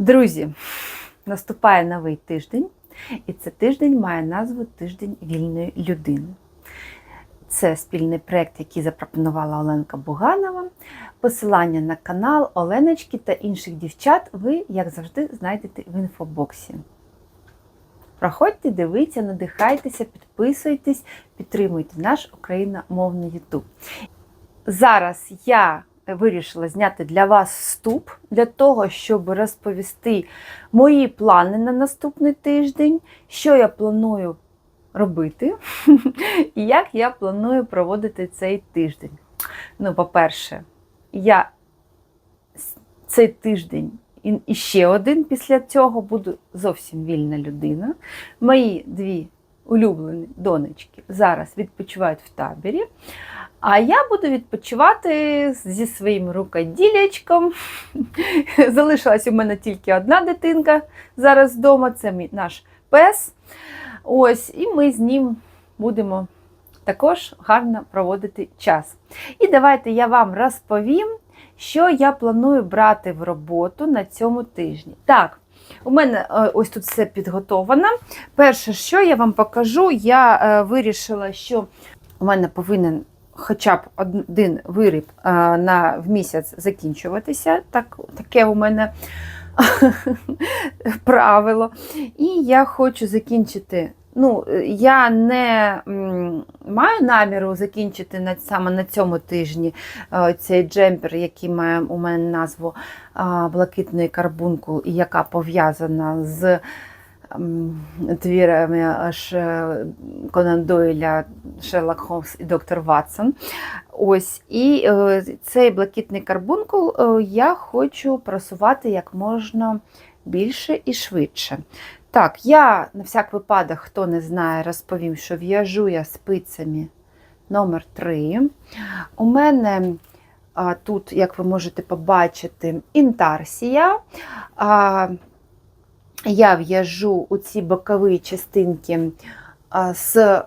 Друзі, наступає новий тиждень, і цей тиждень має назву Тиждень вільної людини. Це спільний проєкт, який запропонувала Оленка Буганова. Посилання на канал Оленочки та інших дівчат ви, як завжди, знайдете в інфобоксі. Проходьте, дивіться, надихайтеся, підписуйтесь, підтримуйте наш україномовний YouTube. Зараз я вирішила зняти для вас вступ для того, щоб розповісти мої плани на наступний тиждень, що я планую робити, і як я планую проводити цей тиждень. Ну, по-перше, я цей тиждень і ще один після цього буду зовсім вільна людина. Мої дві улюблені донечки зараз відпочивають в таборі. А я буду відпочивати зі своїм рукоділячком. Залишилась у мене тільки одна дитинка зараз вдома, це мій наш пес. Ось, І ми з ним будемо також гарно проводити час. І давайте я вам розповім, що я планую брати в роботу на цьому тижні. Так, у мене е, ось тут все підготовано. Перше, що я вам покажу, я е, вирішила, що у мене повинен хоча б один виріб е, на, в місяць закінчуватися. Так, Таке у мене правило. І я хочу закінчити. Ну, я не маю наміру закінчити на, саме на цьому тижні е, цей джемпер, який має у мене назву е, Блакитний карбункул, і яка пов'язана з твірами аж Конан Дойля, Шерлок Холмс і доктор Ватсон. Ось, І е, цей блакитний карбункул е, я хочу просувати як можна більше і швидше. Так, я на всяк випадок, хто не знає, розповім, що в'яжу я спицями номер 3 У мене а, тут, як ви можете побачити, інтарсія. А, я в'яжу у ці бокові частинки з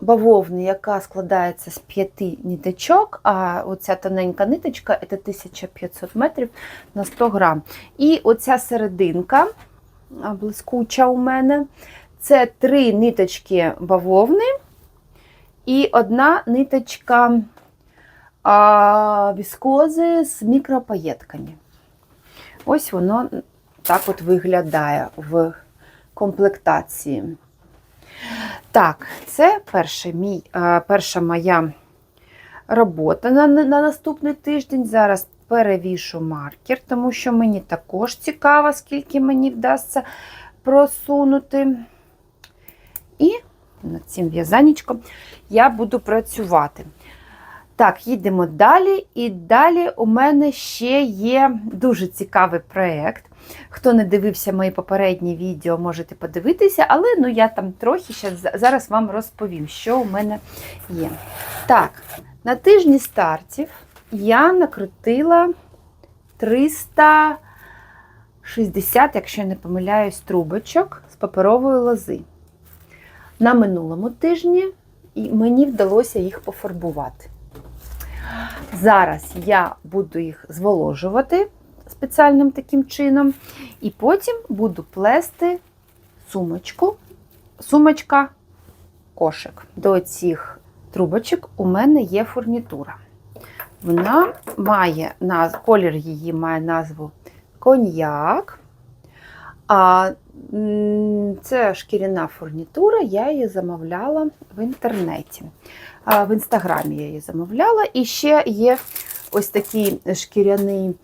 бавовни, яка складається з п'яти ниточок, а оця тоненька ниточка це 1500 метрів на 100 грам. І оця серединка блискуча у мене. Це три ниточки бавовни і одна ниточка віскози з мікропаєтками. Ось воно так от виглядає в комплектації. Так, це перший мій, перша моя робота на, на наступний тиждень. Зараз перевішу маркер, тому що мені також цікаво, скільки мені вдасться просунути. І над цим в'язанечком я буду працювати. Так, їдемо далі. І далі у мене ще є дуже цікавий проєкт. Хто не дивився мої попередні відео, можете подивитися, але ну, я там трохи ще зараз вам розповім, що у мене є. Так, на тижні стартів я накрутила 360, якщо я не помиляюсь, трубочок з паперової лози. На минулому тижні мені вдалося їх пофарбувати. Зараз я буду їх зволожувати спеціальним таким чином, і потім буду плести сумочку, сумочка, кошик. До цих трубочок у мене є фурнітура. Вона має колір її має назву коньяк. А це шкіряна фурнітура, я її замовляла в інтернеті. В інстаграмі я її замовляла. І ще є ось такий шкіряний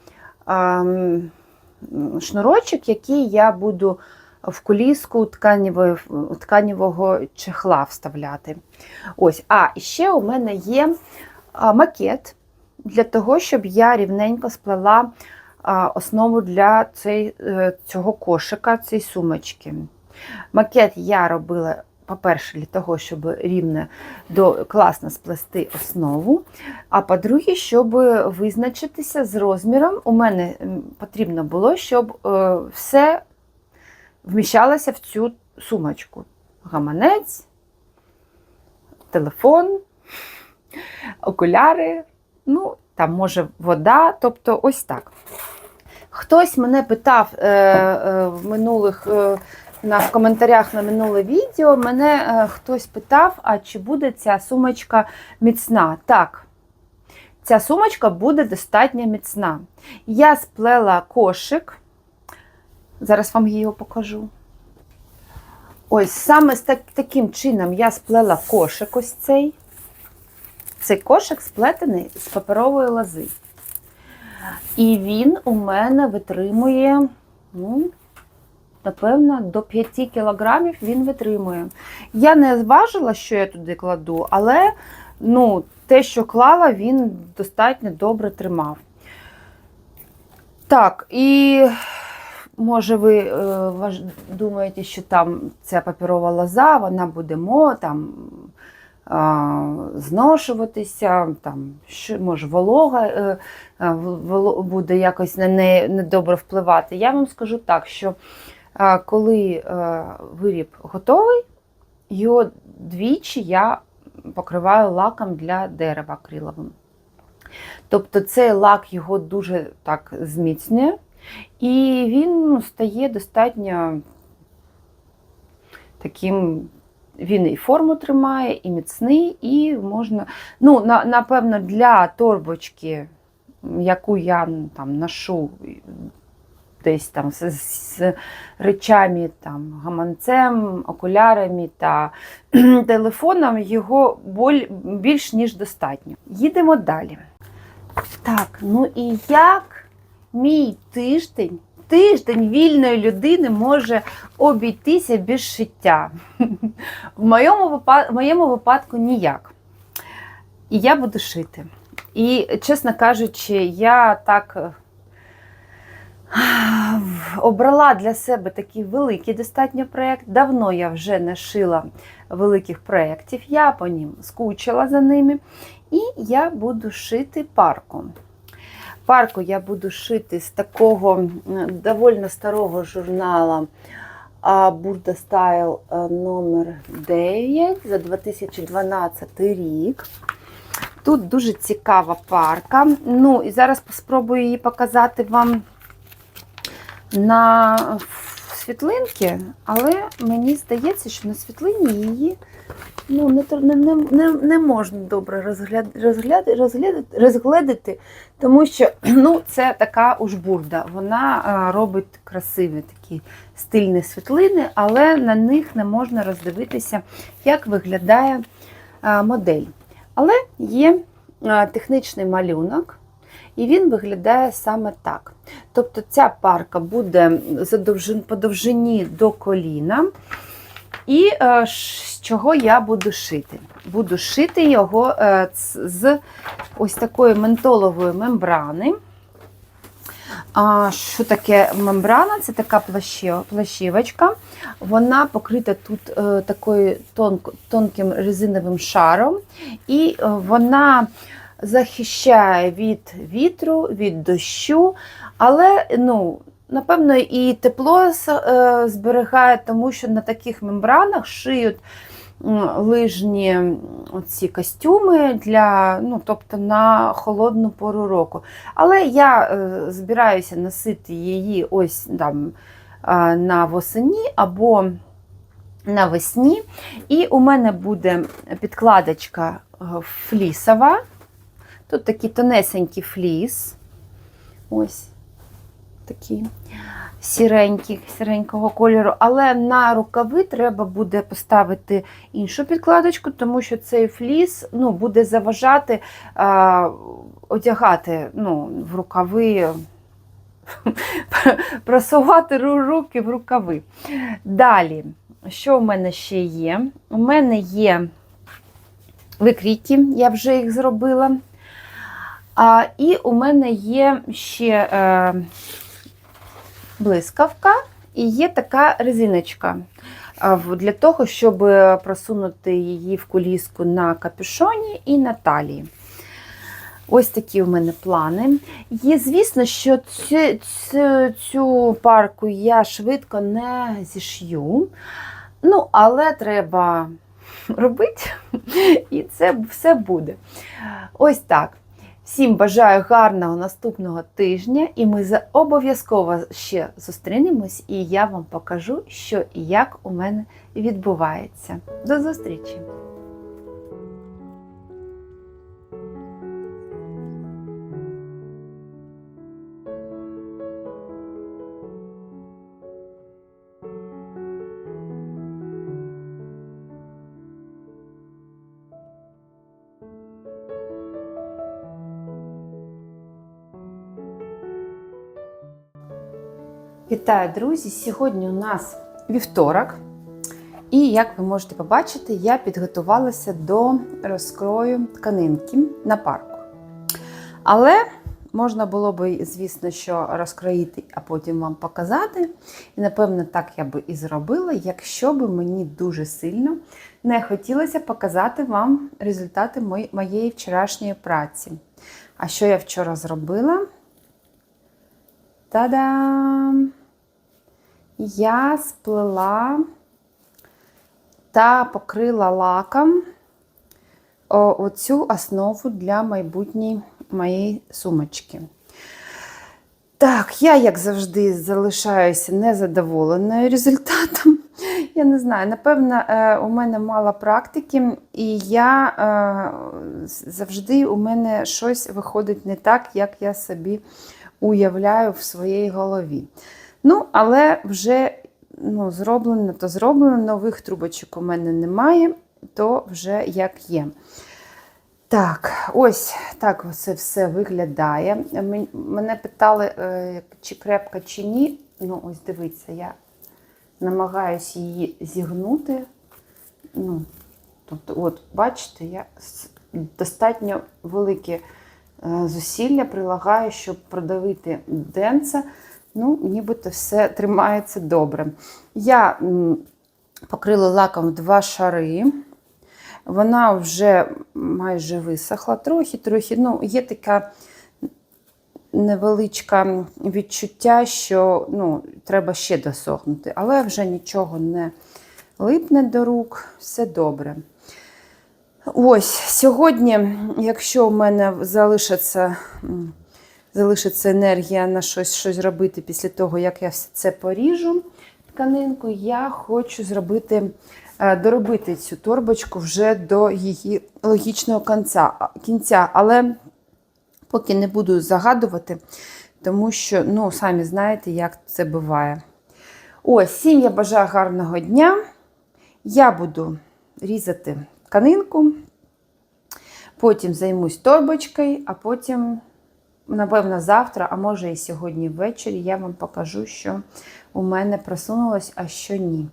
шнурочок, який я буду в тканівої, тканівого чехла вставляти. Ось, А ще у мене є макет для того, щоб я рівненько сплела основу для цей, е, цього кошика, цієї сумочки. Макет я робила, по-перше, для того, щоб рівно до, класно сплести основу. А по-друге, щоб визначитися з розміром, у мене потрібно було, щоб е, все вміщалося в цю сумочку. Гаманець, телефон, окуляри, ну, там може вода, тобто ось так. Хтось мене питав е, е, в минулих. Е, на, в коментарях на минуле відео мене е, хтось питав, а чи буде ця сумочка міцна? Так, ця сумочка буде достатньо міцна. Я сплела кошик, зараз вам його покажу. Ось саме з так, таким чином я сплела кошик ось цей. Цей кошик сплетений з паперової лози. І він у мене витримує, ну, напевно, до 5 кілограмів він витримує. Я не зважила, що я туди кладу, але ну, те, що клала, він достатньо добре тримав. Так, і може ви е, думаєте, що там ця паперова лоза, вона буде мо, там, зношуватися, там, що, може волога е, е, буде якось на неї недобре впливати. Я вам скажу так, що коли е, виріб готовий, його двічі я покриваю лаком для дерева акриловим. Тобто цей лак його дуже так зміцнює, і він ну, стає достатньо таким. Він і форму тримає, і міцний, і можна. Ну, на, напевно, для торбочки, яку я ну, там ношу десь там з, з речами, там, гаманцем, окулярами та телефоном, його боль, більш ніж достатньо. Їдемо далі. Так, ну і як мій тиждень, тиждень вільної людини може обійтися без шиття? В моєму, в моєму випадку ніяк. І я буду шити. І, чесно кажучи, я так е, обрала для себе такий великий достатньо проєкт. Давно я вже не шила великих проєктів, я по ним скучила за ними. І я буду шити парку. Парку я буду шити з такого довольно старого журнала Бурда Стайл е, номер 9 за 2012 рік. Тут дуже цікава парка. Ну, і зараз спробую її показати вам на світлинки, але мені здається, що на світлині її ну, не, не, не, не, можна добре розгляд, розгляд, розглядати, розгледити, тому що ну, це така уж бурда. Вона робить красиві такі стильні світлини, але на них не можна роздивитися, як виглядає модель. Але є технічний малюнок, і він виглядає саме так. Тобто ця парка буде по довжині до коліна. І е, з чого я буду шити? Буду шити його е, з ось такої ментолової мембрани. А, що таке мембрана? Це така плащі- плащівочка. Вона покрита тут е, такою тонко, тонким резиновим шаром, і вона захищає від вітру, від дощу, але ну, напевно і тепло е, зберігає, тому що на таких мембранах шиють лижні м, оці костюми для, ну, тобто на холодну пору року. Але я е, збираюся носити її ось там е, на восені або навесні. І у мене буде підкладочка флісова. Тут такий тонесенький фліс. Ось такий сіренький, сіренького кольору. Але на рукави треба буде поставити іншу підкладочку, тому що цей фліс ну, буде заважати а, одягати ну, в рукави просувати руки в рукави. Далі, що в мене ще є? У мене є викрійки, я вже їх зробила. А, і у мене є ще е, блискавка і є така резиночка для того, щоб просунути її в куліску на капюшоні і на талії. Ось такі у мене плани. Є, звісно, що цю, цю, цю парку я швидко не зішью. Ну, але треба робити, і це все буде. Ось так. Всім бажаю гарного наступного тижня, і ми обов'язково ще зустрінемось, і я вам покажу, що і як у мене відбувається. До зустрічі! Вітаю, друзі! Сьогодні у нас вівторок, і як ви можете побачити, я підготувалася до розкрою тканинки на парку. Але можна було би, звісно, що розкроїти, а потім вам показати. І, напевно, так я би і зробила, якщо б мені дуже сильно не хотілося показати вам результати моєї вчорашньої праці. А що я вчора зробила? Та-дам! Я сплела та покрила лаком оцю основу для майбутньої моєї сумочки. Так, я, як завжди, залишаюся незадоволеною результатом. Я не знаю, напевно, е, у мене мало практики, і я е, завжди у мене щось виходить не так, як я собі уявляю в своїй голові. Ну, але вже ну, зроблено, то зроблено. Нових трубочок у мене немає, то вже як є. Так, ось так це все виглядає. Мене питали, е, чи крепка, чи ні. Ну, ось дивіться, я намагаюся її зігнути. Ну, тобто, от, бачите, я достатньо велике е, зусилля прилагаю, щоб продавити денце. Ну, нібито все тримається добре. Я покрила лаком два шари. Вона вже майже висохла. Трохи-трохи. Ну, є така невеличке відчуття, що ну, треба ще досохнути, але вже нічого не липне до рук, все добре. Ось сьогодні, якщо в мене залишиться, м, залишиться енергія на щось, щось робити після того, як я все це поріжу тканинку, я хочу зробити, е, доробити цю торбочку вже до її логічного кінця. Але поки не буду загадувати, тому що, ну, самі знаєте, як це буває. Ось, всім я бажаю гарного дня. Я буду різати тканинку, потім займусь торбочкою, а потім, напевно, завтра, а може і сьогодні ввечері, я вам покажу, що у мене просунулось, а що ні.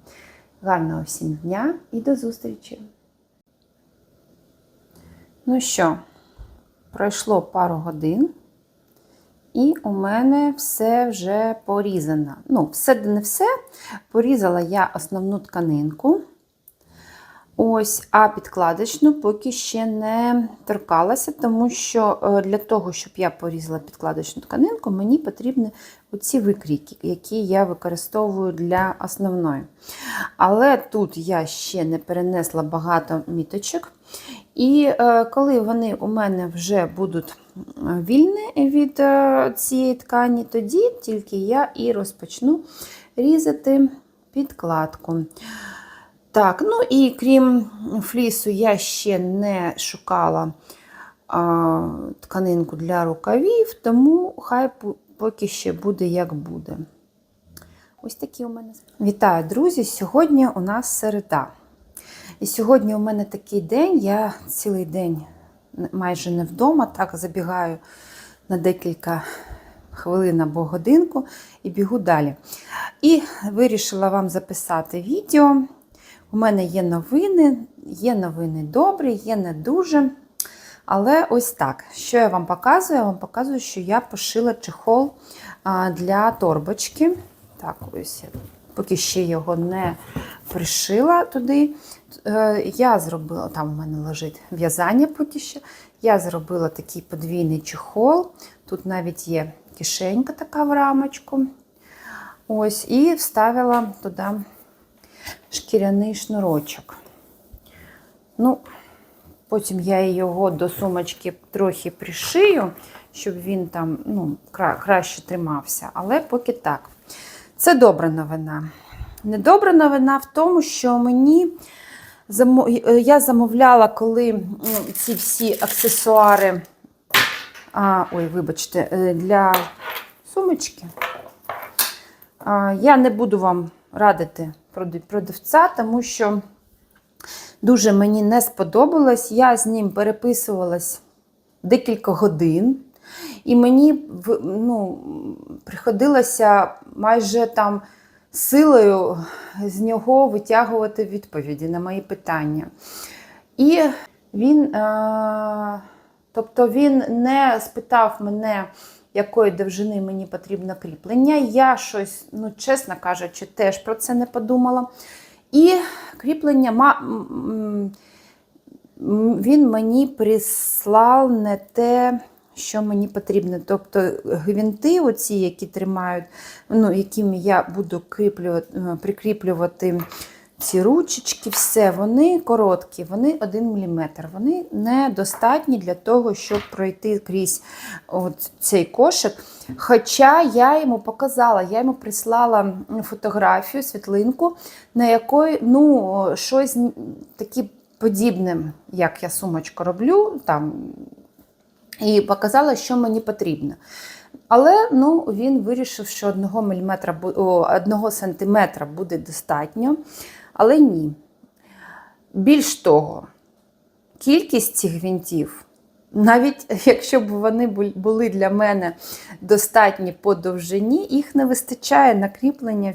Гарного всім дня і до зустрічі! Ну що, пройшло пару годин, і у мене все вже порізано. Ну, все не все. Порізала я основну тканинку. Ось, а підкладочну поки ще не торкалася, тому що е, для того, щоб я порізала підкладочну тканинку, мені потрібні оці викрійки, які я використовую для основної. Але тут я ще не перенесла багато міточок. І е, коли вони у мене вже будуть вільні від е, цієї ткані, тоді тільки я і розпочну різати підкладку. Так, ну і крім флісу, я ще не шукала а, тканинку для рукавів, тому хай поки ще буде як буде. Ось такі у мене. Вітаю, друзі! Сьогодні у нас середа. І сьогодні у мене такий день, я цілий день майже не вдома, так забігаю на декілька хвилин або годинку і бігу далі. І вирішила вам записати відео. У мене є новини, є новини добрі, є не дуже. Але ось так. Що я вам показую? Я вам показую, що я пошила чехол для торбочки. Так, ось я поки ще його не пришила туди. Е, Я зробила, там у мене лежить в'язання поки що. Я зробила такий подвійний чехол. Тут навіть є кишенька така в рамочку. Ось, і вставила туди шкіряний шнурочок. Ну, Потім я його до сумочки трохи пришию, щоб він там ну, кра- краще тримався. Але поки так. Це добра новина. Недобра новина в тому, що мені е, я замовляла, коли ці всі аксесуари, а, ой, вибачте, е, для сумочки. Я не буду вам радити продавця, тому що дуже мені не сподобалось. Я з ним переписувалась декілька годин, і мені ну, приходилося майже там силою з нього витягувати відповіді на мої питання. І він, е, тобто він не спитав мене, якої довжини мені потрібно кріплення. Я щось, ну, чесно кажучи, теж про це не подумала. І кріплення він мені прислав не те, що мені потрібно. Тобто гвинти, оці, які тримають, ну, якими я буду кріплювати, е, прикріплювати ці ручечки, все, вони короткі, вони 1 мм. Вони недостатні для того, щоб пройти крізь от цей кошик. Хоча я йому показала, я йому прислала фотографію, світлинку, на якої ну, щось таке подібне, як я сумочку роблю, там, і показала, що мені потрібно. Але ну, він вирішив, що 1 мм, 1 см буде достатньо. Але ні. Більш того, кількість цих гвинтів, навіть якщо б вони були для мене достатні по довжині, їх не вистачає на кріплення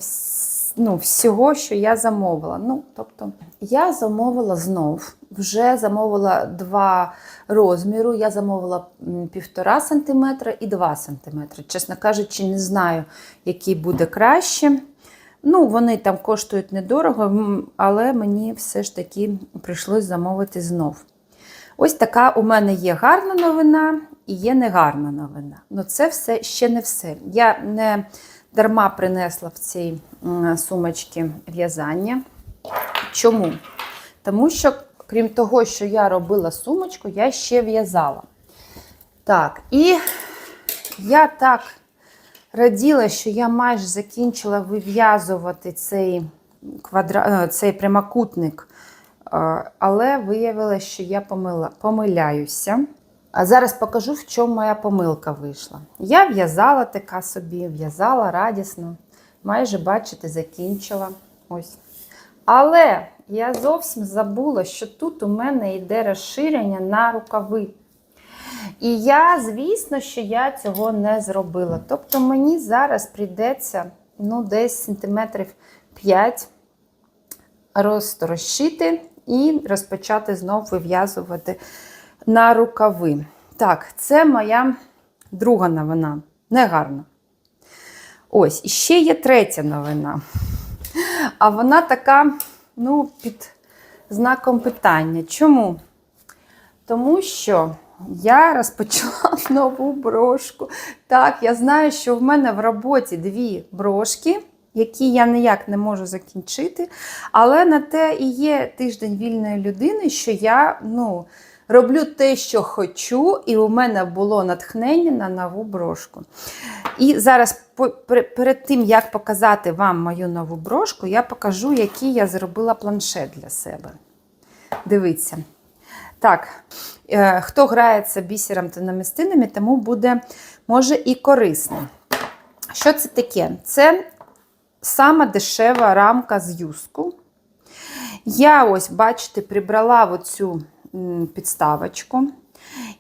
ну, всього, що я замовила. Ну, тобто, я замовила знов, вже замовила два розміру. Я замовила м, 1,5 см і 2 см. Чесно кажучи, не знаю, який буде краще. Ну, вони там коштують недорого, але мені все ж таки прийшлось замовити знов. Ось така у мене є гарна новина і є негарна новина. Ну, це все ще не все. Я не дарма принесла в цій сумочці в'язання. Чому? Тому що, крім того, що я робила сумочку, я ще в'язала. Так, і я так раділа, що я майже закінчила вив'язувати цей, квадра... е, цей прямокутник, Е, але виявилося, що я помила... помиляюся. А зараз покажу, в чому моя помилка вийшла. Я в'язала така собі, в'язала радісно, майже, бачите, закінчила. Ось. Але я зовсім забула, що тут у мене йде розширення на рукави. І я, звісно, що я цього не зробила. Тобто мені зараз прийдеться ну, десь сантиметрів 5 розтрощити і розпочати знов вив'язувати на рукави. Так, це моя друга новина. Негарна. Ось, і ще є третя новина. А вона така, ну, під знаком питання. Чому? Тому що я розпочала нову брошку. Так, я знаю, що в мене в роботі дві брошки, які я ніяк не можу закінчити. Але на те і є тиждень вільної людини, що я ну, роблю те, що хочу, і у мене було натхнення на нову брошку. І зараз, перед тим, як показати вам мою нову брошку, я покажу, який я зробила планшет для себе. Дивіться. Так, е, хто грається бісером та намистинами, тому буде, може, і корисно. Що це таке? Це сама дешева рамка з юску. Я ось, бачите, прибрала оцю підставочку.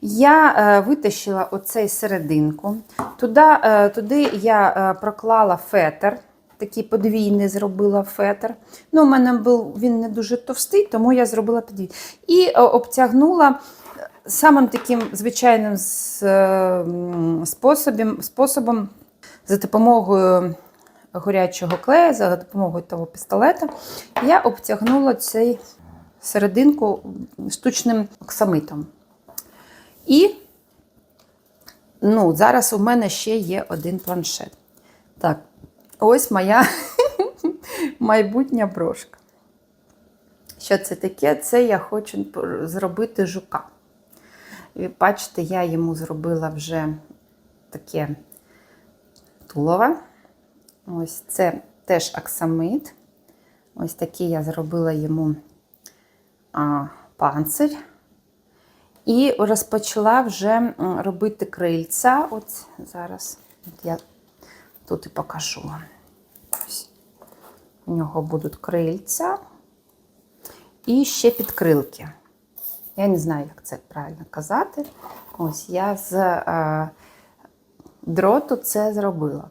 Я е, витащила оцей серединку. Туди, е, туди я проклала фетр. Такий подвійний зробила фетр. Ну, у мене був він не дуже товстий, тому я зробила подвійний. І е, обтягнула самим таким звичайним е, способом, способом за допомогою горячого клею, за допомогою того пістолета, я обтягнула цей серединку штучним оксамитом. І ну, зараз у мене ще є один планшет. Так, ось моя майбутня брошка. Що це таке? Це я хочу зробити жука. І бачите, я йому зробила вже таке тулове. Ось це теж аксамит. Ось такий я зробила йому а, панцир. І розпочала вже робити крильця. От зараз от я тут і покажу вам. Ось. У нього будуть крильця і ще підкрилки. Я не знаю, як це правильно казати. Ось я з е, дроту це зробила.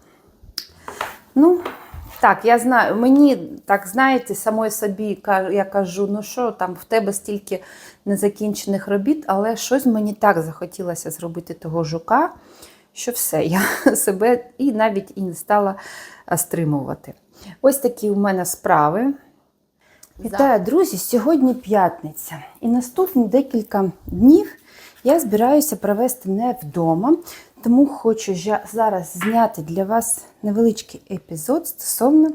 Ну, так, я знаю, мені так, знаєте, самої собі я кажу, ну що там в тебе стільки незакінчених робіт, але щось мені так захотілося зробити того жука, що все, я себе і навіть і не стала стримувати. Ось такі у мене справи. Вітаю, друзі! Сьогодні п'ятниця. І наступні декілька днів я збираюся провести не вдома, тому хочу зараз зняти для вас невеличкий епізод стосовно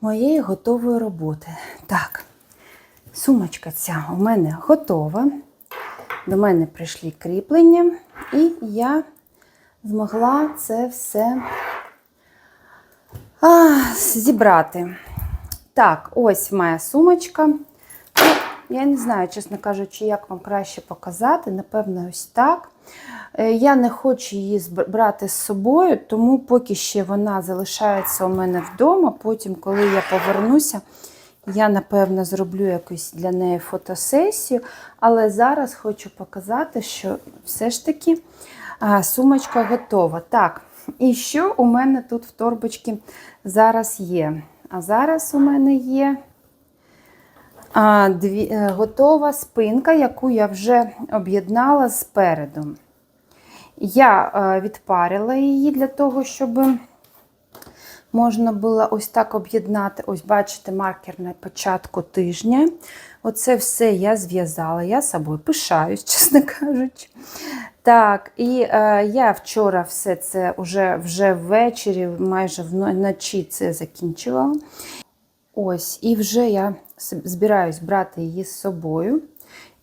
моєї готової роботи. Так, сумочка ця у мене готова. До мене прийшли кріплення, і я змогла це все а, зібрати. Так, ось моя сумочка. Ну, я не знаю, чесно кажучи, як вам краще показати. Напевно, ось так. Е, Я не хочу її брати з собою, тому поки ще вона залишається у мене вдома. Потім, коли я повернуся, я, напевно, зроблю якусь для неї фотосесію. Але зараз хочу показати, що все ж таки сумочка готова. Так, і що у мене тут в торбочці зараз є? А зараз у мене є дві, е, готова спинка, яку я вже об'єднала спереду. Я е, відпарила її для того, щоб можна було ось так об'єднати. Ось, бачите, маркер на початку тижня. Оце все я зв'язала. Я собою пишаюсь, чесно кажучи. Так, і е, я вчора все це вже, вже ввечері, майже вночі це закінчувала. Ось, і вже я збираюсь брати її з собою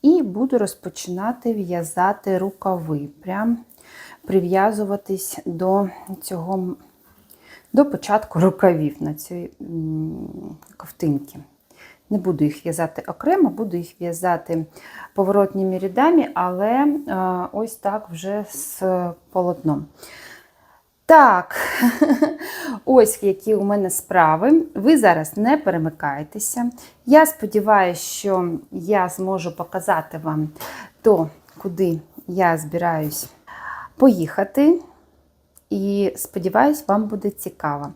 і буду розпочинати в'язати рукави. Прям прив'язуватись до цього, до початку рукавів на цій ковтинці. Не буду їх в'язати окремо, буду їх в'язати поворотніми рядами, але е, ось так вже з полотном. Так, ось які у мене справи. Ви зараз не перемикайтеся. Я сподіваюся, що я зможу показати вам то, куди я збираюсь поїхати. І сподіваюсь, вам буде цікаво.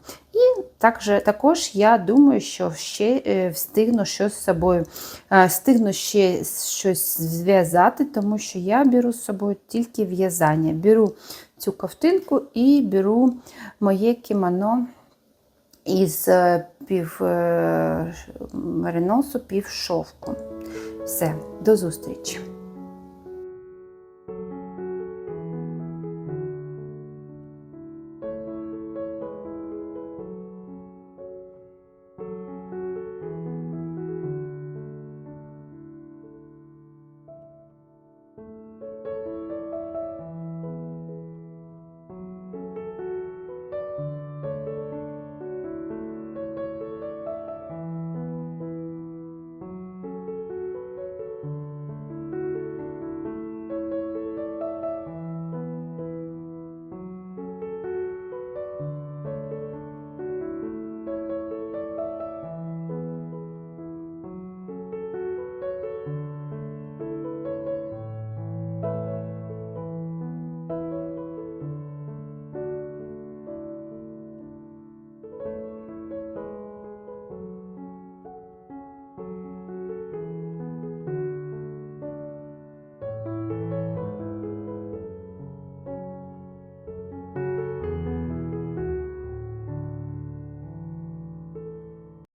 Також, також я думаю, що ще е, встигну щось з собою, е, встигну ще щось зв'язати, тому що я беру з собою тільки в'язання. Беру цю ковтинку і беру моє кімоно із е, пів мериносу, пів шовку. Все, до зустрічі!